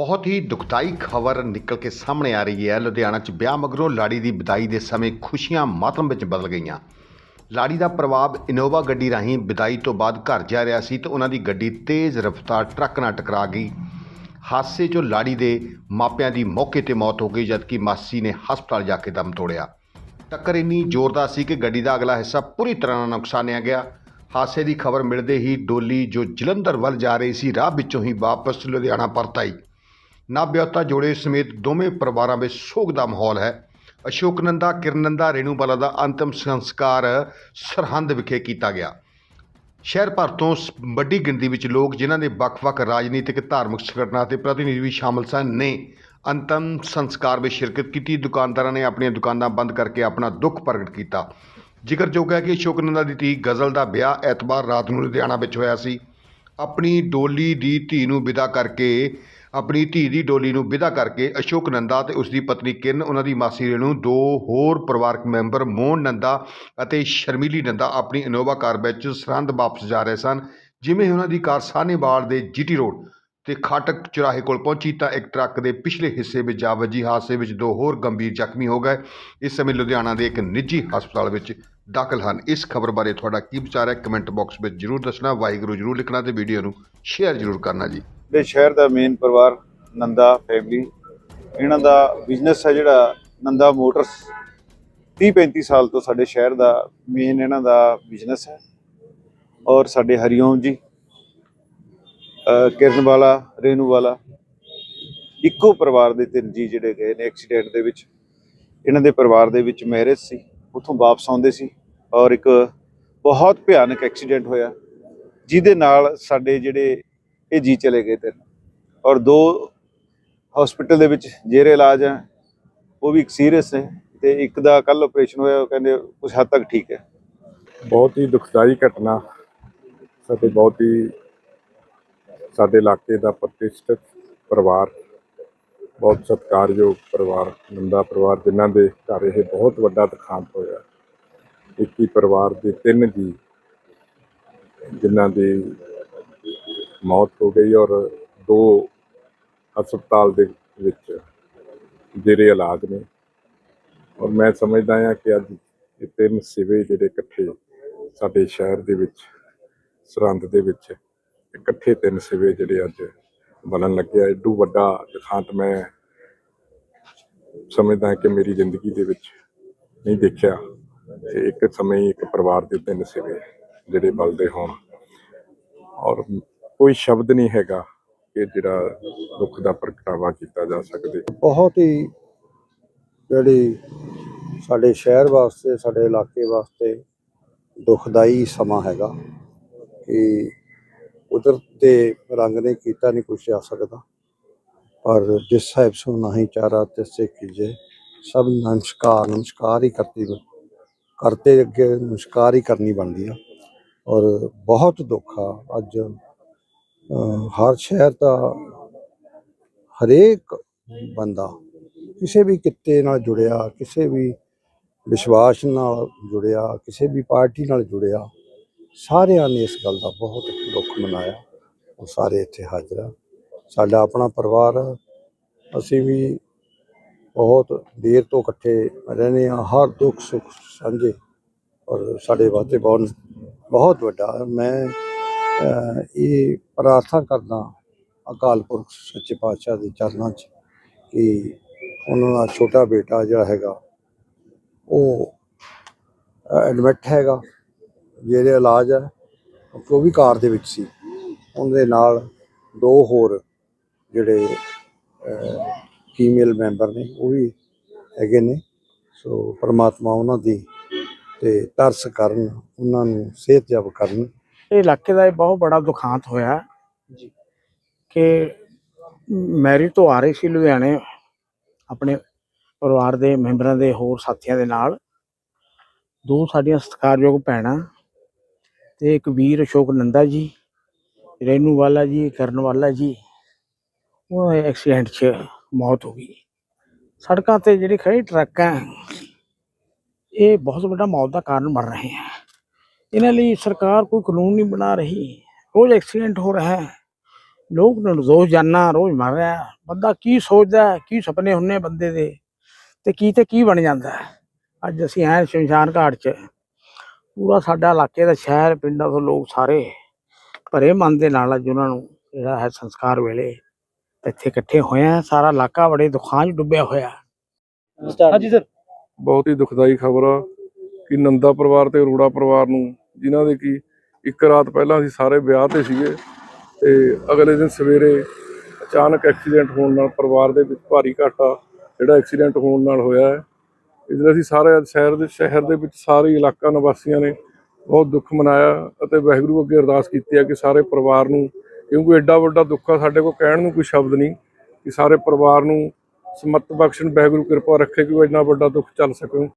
ਬਹੁਤ ਹੀ ਦੁਖਦਾਈ ਖਬਰ ਨਿਕਲ ਕੇ ਸਾਹਮਣੇ ਆ ਰਹੀ ਹੈ। ਲੁਧਿਆਣਾ 'ਚ ਵਿਆਹ ਮਗਰੋਂ ਲਾੜੀ ਦੀ ਵਿਦਾਈ ਦੇ ਸਮੇਂ ਖੁਸ਼ੀਆਂ ਮਾਤਮ ਵਿੱਚ ਬਦਲ ਗਈਆਂ। ਲਾੜੀ ਦਾ ਪ੍ਰਭਾਵ ਇਨੋਵਾ ਗੱਡੀ ਰਾਹੀਂ ਵਿਦਾਈ ਤੋਂ ਬਾਅਦ ਘਰ ਜਾ ਰਿਹਾ ਸੀ ਤੇ ਉਹਨਾਂ ਦੀ ਗੱਡੀ ਤੇਜ਼ ਰਫ਼ਤਾਰ ਟਰੱਕ ਨਾਲ ਟਕਰਾ ਗਈ। ਹਾਦਸੇ 'ਚੋਂ ਲਾੜੀ ਦੇ ਮਾਪਿਆਂ ਦੀ ਮੌਕੇ ਤੇ ਮੌਤ ਹੋ ਗਈ, ਜਦਕਿ ਮਾਸੀ ਨੇ ਹਸਪਤਾਲ ਜਾ ਕੇ ਦਮ ਤੋੜਿਆ। ਟੱਕਰ ਇੰਨੀ ਜ਼ੋਰਦਾਰ ਸੀ ਕਿ ਗੱਡੀ ਦਾ ਅਗਲਾ ਹਿੱਸਾ ਪੂਰੀ ਤਰ੍ਹਾਂ ਨਾਲ ਨੁਕਸਾਨਿਆ ਗਿਆ। ਹਾਦਸੇ ਦੀ ਖਬਰ ਮਿਲਦੇ ਹੀ ਡੋਲੀ ਜੋ ਜਲੰਧਰ ਵੱਲ ਜਾ ਰਹੀ ਸੀ, ਰਾਹ ਵਿੱਚੋਂ ਹੀ ਵਾਪਸ ਲੁਧਿਆਣਾ ਪਰਤ ਆਈ। ਨਵਵਿਆਹੁਤਾ ਜੋੜੇ ਸਮੇਤ ਦੋਵੇਂ ਪਰਿਵਾਰਾਂ ਵਿੱਚ ਸੋਗ ਦਾ ਮਾਹੌਲ ਹੈ। ਅਸ਼ੋਕ ਨੰਦਾ ਕਿਰਨ ਨੰਦਾ ਰੇਣੂਬਾਲਾ ਦਾ ਅੰਤਮ ਸੰਸਕਾਰ ਸਰਹੰਦ ਵਿਖੇ ਕੀਤਾ ਗਿਆ। ਸ਼ਹਿਰ ਭਰ ਤੋਂ ਸ- ਵੱਡੀ ਗਿਣਤੀ ਵਿੱਚ ਲੋਕ ਜਿਨ੍ਹਾਂ ਦੇ ਵੱਖ-ਵੱਖ ਰਾਜਨੀਤਿਕ, ਧਾਰਮਿਕ ਸੰਗਠਨਾਂ ਅਤੇ ਪ੍ਰਤੀਨਿਧੀ ਵੀ ਸ਼ਾਮਲ ਸਨ ਨੇ ਅੰਤਮ ਸੰਸਕਾਰ ਵਿੱਚ ਸ਼ਿਰਕਤ ਕੀਤੀ। ਦੁਕਾਨਦਾਰਾਂ ਨੇ ਆਪਣੀਆਂ ਦੁਕਾਨਾਂ ਬੰਦ ਕਰਕੇ ਆਪਣਾ ਦੁੱਖ ਪ੍ਰਗਟ ਕੀਤਾ। ਜ਼ਿਕਰਯੋਗ ਹੈ ਕਿ ਅਸ਼ੋਕ ਨੰਦਾ ਦੀ ਧੀ ਗਜ਼ਲ ਦਾ ਵਿਆਹ ਐਤਵਾਰ ਰਾਤ ਨੂੰ ਲੁਧਿਆਣਾ ਵਿੱਚ ਹੋਇਆ ਸੀ। ਆਪਣੀ ਡੋਲੀ ਦੀ ਧੀ ਨੂੰ ਵਿਦਾ ਕਰਕੇ ਆਪਣੀ ਧੀ ਦੀ ਡੋਲੀ ਨੂੰ ਵਿਦਾ ਕਰਕੇ ਅਸ਼ੋਕ ਨੰਦਾ ਤੇ ਉਸ ਦੀ ਪਤਨੀ ਕਿਰਨ, ਉਹਨਾਂ ਦੀ ਮਾਸੀ ਰੇਣੂ, ਦੋ ਹੋਰ ਪਰਿਵਾਰਕ ਮੈਂਬਰ ਮੋਹਨ ਨੰਦਾ ਅਤੇ ਸ਼ਰਮੀਲੀ ਨੰਦਾ ਆਪਣੀ ਇਨੋਵਾ ਕਾਰ ਵਿੱਚ ਸਰਹੰਦ ਵਾਪਸ ਜਾ ਰਹੇ ਸਨ। ਜਿਵੇਂ ਉਹਨਾਂ ਦੀ ਕਾਰ ਸਾਹਨੇਵਾਲ ਦੇ ਜੀਟੀ ਰੋਡ ਤੇ ਖਾਟਕ ਚੁਰਾਹੇ ਕੋਲ ਪਹੁੰਚੀ ਤਾਂ ਇੱਕ ਟਰੱਕ ਦੇ ਪਿਛਲੇ ਹਿੱਸੇ ਵਿੱਚ ਜਾ ਵੱਜੀ। ਹਾਦਸੇ ਵਿੱਚ ਦੋ ਹੋਰ ਗੰਭੀਰ ਜ਼ਖਮੀ ਹੋ ਗਏ। ਇਸ ਸਮੇਂ ਲੁਧਿਆਣਾ ਦੇ ਇੱਕ ਨਿੱਜੀ ਹਸਪਤਾਲ ਵਿੱਚ ਦਾਖਲ ਹਨ। ਇਸ ਖਬਰ ਬਾਰੇ ਤੁਹਾਡਾ ਕੀ ਵਿਚਾਰ ਹੈ? ਕਮੈਂਟ ਬਾਕਸ ਵਿੱਚ ਜਰੂਰ ਦੱਸਣਾ। ਵਾਹਿਗੁਰੂ ਜਰੂਰ ਲਿਖਣਾ ਤੇ ਵੀਡੀਓ ਨੂੰ ਸ਼ੇਅਰ ਜਰੂਰ ਕਰਨਾ ਜੀ। ਦੇ ਸ਼ਹਿਰ ਦਾ ਮੇਨ ਪਰਿਵਾਰ ਨੰਦਾ ਫੈਮਿਲੀ ਇਹਨਾਂ ਦਾ ਬਿਜ਼ਨਸ ਹੈ ਜਿਹੜਾ ਨੰਦਾ ਮੋਟਰਸ। 30 35 ਸਾਲ ਤੋਂ ਸਾਡੇ ਸ਼ਹਿਰ ਦਾ ਮੇਨ ਇਹਨਾਂ ਦਾ ਬਿਜ਼ਨਸ ਹੈ। ਔਰ ਸਾਡੇ ਹਰੀਓਮ ਜੀ ਕਿਰਨ ਵਾਲਾ ਰੇਨੂ ਵਾਲਾ ਇੱਕੋ ਪਰਿਵਾਰ ਦੇ ਤਿੰਨ ਜੀ ਜਿਹੜੇ ਗਏ ਨੇ ਐਕਸੀਡੈਂਟ ਦੇ ਵਿੱਚ। ਇਹਨਾਂ ਦੇ ਪਰਿਵਾਰ ਦੇ ਵਿੱਚ ਮੈਰਿਜ ਸੀ, ਉੱਥੋਂ ਵਾਪਸ ਆਉਂਦੇ ਸੀ ਔਰ ਇੱਕ ਬਹੁਤ ਭਿਆਨਕ ਐਕਸੀਡੈਂਟ ਹੋਇਆ। ਜਿਹਦੇ ਨਾਲ ਸਾਡੇ ਜਿਹੜੇ ਇਹ ਜੀ ਚਲੇ ਗਏ ਤਿੰਨ। ਔਰ ਦੋ ਹਸਪੀਟਲ ਦੇ ਵਿੱਚ ਜੇਰੇ ਇਲਾਜ ਹੈ, ਉਹ ਵੀ ਇੱਕ ਸੀਰੀਅਸ ਨੇ ਤੇ ਇੱਕ ਦਾ ਕੱਲ ਆਪਰੇਸ਼ਨ ਹੋਇਆ, ਉਹ ਕਹਿੰਦੇ ਕੁਝ ਹੱਦ ਤੱਕ ਠੀਕ ਹੈ। ਬਹੁਤ ਹੀ ਦੁਖਦਾਈ ਘਟਨਾ। ਸਾਡੇ ਬਹੁਤ ਹੀ ਸਾਡੇ ਇਲਾਕੇ ਦਾ ਪ੍ਰਤਿਸ਼ਠਿਤ ਪਰਿਵਾਰ, ਬਹੁਤ ਸਤਿਕਾਰਯੋਗ ਪਰਿਵਾਰ, ਨੰਦਾ ਪਰਿਵਾਰ, ਜਿਨ੍ਹਾਂ ਦੇ ਘਰ ਇਹ ਬਹੁਤ ਵੱਡਾ ਦੁਖਾਂਤ ਹੋਇਆ। ਇੱਕ ਹੀ ਪਰਿਵਾਰ ਦੇ ਤਿੰਨ ਜੀ, ਜਿਨ੍ਹਾਂ ਦੀ ਮੌਤ ਹੋ ਗਈ ਔਰ ਦੋ ਹਸਪਤਾਲ ਦੇ ਵਿੱਚ ਜਿਹੜੇ ਇਲਾਜ ਨੇ। ਔਰ ਮੈਂ ਸਮਝਦਾ ਹਾਂ ਕਿ ਅੱਜ ਇਹ ਤਿੰਨ ਸਿਵੇ ਜਿਹੜੇ ਇਕੱਠੇ ਸਾਡੇ ਸ਼ਹਿਰ ਦੇ ਵਿੱਚ, ਸਰਹੰਦ ਦੇ ਵਿੱਚ ਇਕੱਠੇ ਤਿੰਨ ਸਿਵੇ ਜਿਹੜੇ ਅੱਜ ਬਣਨ ਲੱਗਿਆ। ਏਡੂ ਵੱਡਾ ਦਿਖਾਂਤ ਮੈਂ ਸਮਝਦਾ ਕਿ ਮੇਰੀ ਜ਼ਿੰਦਗੀ ਦੇ ਵਿੱਚ ਨਹੀਂ ਦੇਖਿਆ ਕਿ ਇੱਕ ਸਮੇਂ ਇੱਕ ਪਰਿਵਾਰ ਦੇ ਤਿੰਨ ਸਿਵੇ ਜਿਹੜੇ ਬਲਦੇ ਹੋਣ। ਔਰ ਕੋਈ ਸ਼ਬਦ ਨਹੀਂ ਹੈਗਾ ਕਿ ਜਿਹੜਾ ਦੁੱਖ ਦਾ ਪ੍ਰਗਟਾਵਾ ਕੀਤਾ ਜਾ ਸਕਦੇ। ਬਹੁਤ ਹੀ ਜਿਹੜੀ ਸਾਡੇ ਸ਼ਹਿਰ ਵਾਸਤੇ, ਸਾਡੇ ਇਲਾਕੇ ਵਾਸਤੇ ਦੁਖਦਾਈ ਸਮਾਂ ਹੈਗਾ ਕਿ ਕੁਦਰਤ ਦੇ ਰੰਗ ਨੇ ਕੀਤਾ, ਨਹੀਂ ਕੁਛ ਆ ਸਕਦਾ। ਪਰ ਜਿਸ ਸਾਹਿਬ ਸੋ ਨਹੀਂ ਚਾਰਾ ਤਿਸੇ ਕੀਜੇ ਸਭ ਨਮਸਕਾਰ ਨਮਸਕਾਰ ਹੀ ਕਰਤੀ ਕਰਤੇ ਅੱਗੇ ਨਮਸਕਾਰ ਹੀ ਕਰਨੀ ਬਣਦੀ ਆ। ਔਰ ਬਹੁਤ ਦੁੱਖ ਆ ਅੱਜ ਹਰ ਸ਼ਹਿਰ ਦਾ ਹਰੇਕ ਬੰਦਾ ਕਿਸੇ ਵੀ ਕਿੱਤੇ ਨਾਲ ਜੁੜਿਆ, ਕਿਸੇ ਵੀ ਵਿਸ਼ਵਾਸ ਨਾਲ ਜੁੜਿਆ, ਕਿਸੇ ਵੀ ਪਾਰਟੀ ਨਾਲ ਜੁੜਿਆ, ਸਾਰਿਆਂ ਨੇ ਇਸ ਗੱਲ ਦਾ ਬਹੁਤ ਦੁੱਖ ਮਨਾਇਆ। ਉਹ ਸਾਰੇ ਇੱਥੇ ਹਾਜ਼ਰ ਆ। ਸਾਡਾ ਆਪਣਾ ਪਰਿਵਾਰ ਅਸੀਂ ਵੀ ਬਹੁਤ ਦੇਰ ਤੋਂ ਇਕੱਠੇ ਰਹਿੰਦੇ ਆ ਹਰ ਦੁੱਖ ਸੁੱਖ ਸਾਂਝੇ ਔਰ ਸਾਡੇ ਵਾਸਤੇ ਬਹੁਤ ਬਹੁਤ ਵੱਡਾ। ਮੈਂ ਇਹ ਪ੍ਰਾਰਥਨਾ ਕਰਦਾ ਅਕਾਲ ਪੁਰਖ ਸੱਚੇ ਪਾਤਸ਼ਾਹ ਦੇ ਚਰਨਾਂ 'ਚ ਕਿ ਉਹਨਾਂ ਦਾ ਛੋਟਾ ਬੇਟਾ ਜਿਹੜਾ ਹੈਗਾ, ਉਹ ਐਡਮਿਟ ਹੈਗਾ, ਜਿਹੜੇ ਇਲਾਜ ਹੈ ਉਹ ਵੀ ਕਾਰ ਦੇ ਵਿੱਚ ਸੀ। ਉਹਦੇ ਨਾਲ ਦੋ ਹੋਰ ਜਿਹੜੇ ਫੀਮੇਲ ਮੈਂਬਰ ਨੇ, ਉਹ ਵੀ ਹੈਗੇ ਨੇ। ਸੋ ਪਰਮਾਤਮਾ ਉਹਨਾਂ ਦੀ ਤੇ ਤਰਸ ਕਰਨ, ਉਹਨਾਂ ਨੂੰ ਸਿਹਤਯਾਬ ਕਰਨ। ਇਹ ਇਲਾਕੇ ਦਾ ਇਹ ਬਹੁਤ ਬੜਾ ਦੁਖਾਂਤ ਹੋਇਆ। ਜੀ। ਕਿ ਮੈਰਿਜ ਤੋਂ ਆ ਰਹੇ ਸੀ ਲੁਧਿਆਣੇ ਆਪਣੇ ਪਰਿਵਾਰ ਦੇ ਮੈਂਬਰਾਂ ਦੇ ਹੋਰ ਸਾਥੀਆਂ ਦੇ ਨਾਲ। ਦੋ ਸਾਡੀਆਂ ਸਤਿਕਾਰਯੋਗ ਭੈਣਾਂ ਤੇ ਇੱਕ ਵੀਰ ਅਸ਼ੋਕ ਨੰਦਾ ਜੀ ਰੇਨੂ ਵਾਲਾ ਜੀ ਕਰਨ ਵਾਲਾ ਜੀ ਉਹ ਐਕਸੀਡੈਂਟ 'ਚ ਮੌਤ ਹੋ ਗਈ। ਸੜਕਾਂ ਤੇ ਜਿਹੜੇ ਖੜੇ ਟਰੱਕ ਹੈ ਇਹ ਬਹੁਤ ਵੱਡਾ ਮੌਤ ਦਾ ਕਾਰਨ ਬਣ ਰਹੇ ਹੈ। ਇਹਨਾਂ ਲਈ ਸਰਕਾਰ ਕੋਈ ਕਾਨੂੰਨ ਨਹੀਂ ਬਣਾ ਰਹੀ। ਰੋਜ਼ ਐਕਸੀਡੈਂਟ ਹੋ ਰਿਹਾ ਹੈ। ਲੋਕ ਨਿਰਦੋਸ਼ ਜਾਨਾਂ ਰੋਜ਼ ਮਰ ਰਿਹਾ। ਬੰਦਾ ਕੀ ਸੋਚਦਾ ਹੈ ਕੀ ਸੁਪਨੇ ਹੁੰਨੇ ਬੰਦੇ ਦੇ ਤੇ ਕੀ ਤੇ ਕੀ ਬਣ ਜਾਂਦਾ ਹੈ। ਅੱਜ ਅਸੀਂ ਐ ਸ਼ਮਸ਼ਾਨ ਘਾਟ 'ਚ। ਪੂਰਾ ਸਾਡਾ ਇਲਾਕੇ ਦਾ ਸ਼ਹਿਰ ਪਿੰਡਾਂ ਤੋਂ ਲੋਕ ਸਾਰੇ ਭਰੇ ਮਨ ਦੇ ਨਾਲ ਅੱਜ ਉਹਨਾਂ ਨੂੰ ਜਿਹੜਾ ਹੈ ਸੰਸਕਾਰ ਵੇਲੇ ਇੱਥੇ ਇਕੱਠੇ ਹੋਏ ਆ ਸਾਰਾ ਇਲਾਕਾ ਬੜੇ ਦੁੱਖਾਂ 'ਚ ਡੁੱਬਿਆ ਹੋਇਆ। ਹਾਂਜੀ ਸਰ। ਬਹੁਤ ਹੀ ਦੁਖਦਾਈ ਖਬਰ ਆ ਕਿ ਨੰਦਾ ਪਰਿਵਾਰ ਤੇ ਅਰੋੜਾ ਪਰਿਵਾਰ ਨੂੰ ਜਿਨ੍ਹਾਂ ਦੇ ਕੀ ਇੱਕ ਰਾਤ ਪਹਿਲਾਂ ਅਸੀਂ ਸਾਰੇ ਵਿਆਹ ਤੇ ਸੀਗੇ ਤੇ ਅਗਲੇ ਦਿਨ ਸਵੇਰੇ ਅਚਾਨਕ ਐਕਸੀਡੈਂਟ ਹੋਣ ਨਾਲ ਪਰਿਵਾਰ ਦੇ ਵਿੱਚ ਭਾਰੀ ਘਾਟਾ ਜਿਹੜਾ ਐਕਸੀਡੈਂਟ ਹੋਣ ਨਾਲ ਹੋਇਆ ਹੈ। ਇਸ ਲਈ ਅਸੀਂ ਸਾਰੇ ਅੱਜ ਸ਼ਹਿਰ ਦੇ ਸ਼ਹਿਰ ਦੇ ਵਿੱਚ ਸਾਰੇ ਇਲਾਕਾ ਨਿਵਾਸੀਆਂ ਨੇ ਬਹੁਤ ਦੁੱਖ ਮਨਾਇਆ ਅਤੇ ਵਾਹਿਗੁਰੂ ਅੱਗੇ ਅਰਦਾਸ ਕੀਤੀ ਹੈ ਕਿ ਸਾਰੇ ਪਰਿਵਾਰ ਨੂੰ, ਕਿਉਂਕਿ ਐਡਾ ਵੱਡਾ ਦੁੱਖ ਆ, ਸਾਡੇ ਕੋਲ ਕਹਿਣ ਨੂੰ ਕੋਈ ਸ਼ਬਦ ਨਹੀਂ ਕਿ ਸਾਰੇ ਪਰਿਵਾਰ ਨੂੰ ਸਮਤ ਬਖਸ਼ਣ, ਵਾਹਿਗੁਰੂ ਕਿਰਪਾ ਰੱਖੇ ਕਿ ਉਹ ਇੰਨਾ ਵੱਡਾ ਦੁੱਖ ਚੱਲ ਸਕੇ